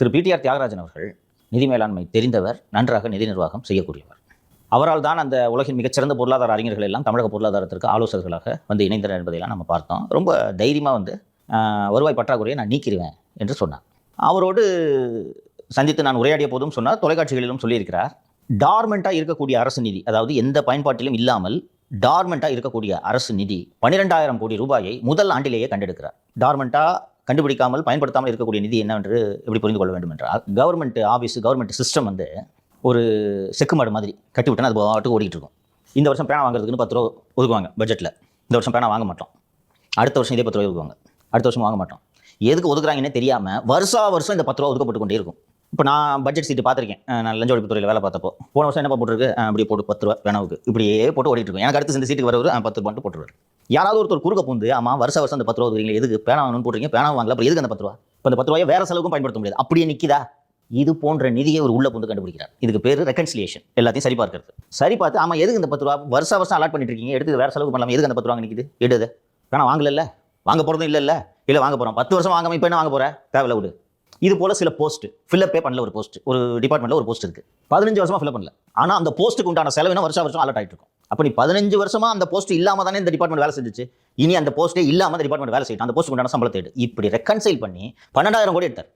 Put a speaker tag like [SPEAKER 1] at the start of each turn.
[SPEAKER 1] திரு PTR Thiagarajan அவர்கள் நிதி மேலாண்மை தெரிந்தவர் நன்றாக நிதி நிர்வாகம் செய்யக்கூடியவர். அவரால் தான் அந்த உலகின் மிகச்சிறந்த பொருளாதார அறிஞர்கள் எல்லாம் தமிழக பொருளாதாரத்திற்கு ஆலோசகர்களாக வந்து இணைந்தனர் என்பதையெல்லாம் நம்ம பார்த்தோம். ரொம்ப தைரியமாக வந்து வருவாய் பற்றாக்குறையை நான் நீக்கிடுவேன் என்று சொன்னார். அவரோடு சந்தித்து நான் உரையாடிய போதும் சொன்னார் தொலைக்காட்சிகளிலும் சொல்லியிருக்கிறார் டார்மெண்ட்டாக இருக்கக்கூடிய அரசு நிதி அதாவது எந்த பயன்பாட்டிலும் இல்லாமல் டார்மெண்ட்டாக இருக்கக்கூடிய அரசு நிதி பன்னிரெண்டாயிரம் கோடி ரூபாயை முதல் ஆண்டிலேயே கண்டெடுக்கிறார். டார்மெண்ட்டாக கண்டுபிடிக்காமல் பயன்படுத்தாமல் இருக்கக்கூடிய நிதி என்னவென்று எப்படி புரிந்து கொள்ள வேண்டும் என்றால் கவர்மெண்ட் ஆஃபீஸ் கவர்மெண்ட் சிஸ்டம் வந்து ஒரு செக்குமாடு மாதிரி கட்டிவிட்டோன்னா அது பாட்டுக்கு ஓடிக்கிட்டு இருக்கும். இந்த வருஷம் பேனா வாங்குறதுக்குன்னு பத்து ரூபா ஒதுக்குவாங்க பட்ஜெட்டில் இந்த வருஷம் பேனா வாங்க மாட்டோம். அடுத்த வருஷம் இதே பத்து ரூபா ஒதுக்குவாங்க. அடுத்த வருஷம் வாங்க மாட்டோம். எதுக்கு ஒதுக்குறாங்கன்னே தெரியாமல் வருஷா வருஷம் இந்த பத்து ரூபா ஒதுக்கப்பட்டு கொண்டே இருக்கும். இப்போ நான் பட்ஜெட் சீட்டு பார்த்துருக்கேன். நான் லஞ்ச ஒழிப்புத்துறையில் வேலை பார்த்தப்போ. போன வருஷம் என்ன போட்டுருக்கு? அப்படி அப்படியே போட்டு பத்து ரூபா வேணாவுக்கு இப்படியே போட்டு ஓடிட்டு இருக்கும். எனக்கு அடுத்து இந்த சீட்டுக்கு வரவர் பத்து ரூபான்ட்டு போட்டுருவார். யாராவது ஒருத்தர் குறுக்க பூந்து ஆமாம் வருஷ வருஷம் அந்த பத்து ரூபா ஒதுக்குறீங்க எதுக்கு? பேனா வாங்கணும்னு போடுறீங்க பேனா வாங்கல அப்புறம் எதுக்கு அந்த பத்து ரூபா? இப்போ அந்த பத்து ரூபாயை வேற செலவுக்கும் பயன்படுத்த முடியாது. அப்படியே நிற்கிதா இது போன்ற நிதியை ஒரு உள்ள புந்து கண்டுபிடிக்கிறார். இதுக்கு பேர் ரெக்கன்சிலியேஷன் எல்லாத்தையும் சரி பார்க்கறது சரி பார்த்து ஆமாம் எதுக்கு இந்த பத்து ரூபா? வருஷ வருஷம் அலாட் பண்ணிட்டு இருக்கீங்க எடுத்து வேற செலவு பண்ணலாம்? எதுக்கு அந்த பத்து ரூபா நிற்கிது எடுது. பேனா வாங்கல வாங்க போகிறதும் இல்லை இல்லை இல்லை வாங்க போகிறோம் பத்து வருஷம் வாங்காம இப்போ என்ன வாங்க போகிறேன் தேவையில்ல விடு. இது போல சில போஸ்ட் ஃபில்லப்பே பண்ணல ஒரு போஸ்ட் ஒரு டிபார்ட்மெண்ட்டில் ஒரு போஸ்ட் இருக்குது பதினஞ்சு வருஷமாக ஃபில்அப் பண்ணல. ஆனால் அந்த போஸ்ட்டுக்கு உண்டான செலவினா வருஷம் வருஷம் அலர்ட் ஆகிட்டு இருக்கும் அப்போ நீ பதினஞ்சு வருஷமா அந்த போஸ்ட் இல்லாம தானே இந்த டிபார்ட்மெண்ட் வேலை செஞ்சுச்சு. இனி அந்த போஸ்ட்டே இல்லாமல் அந்த டிபார்ட்மெண்ட் வேலை செய்யட்டும். அந்த போஸ்ட் உண்டான சம்பளத்தை எடு. இப்படி ரெக்கன்சைல் பண்ணி பன்னெண்டாயிரம் கோடி எடுத்தார்.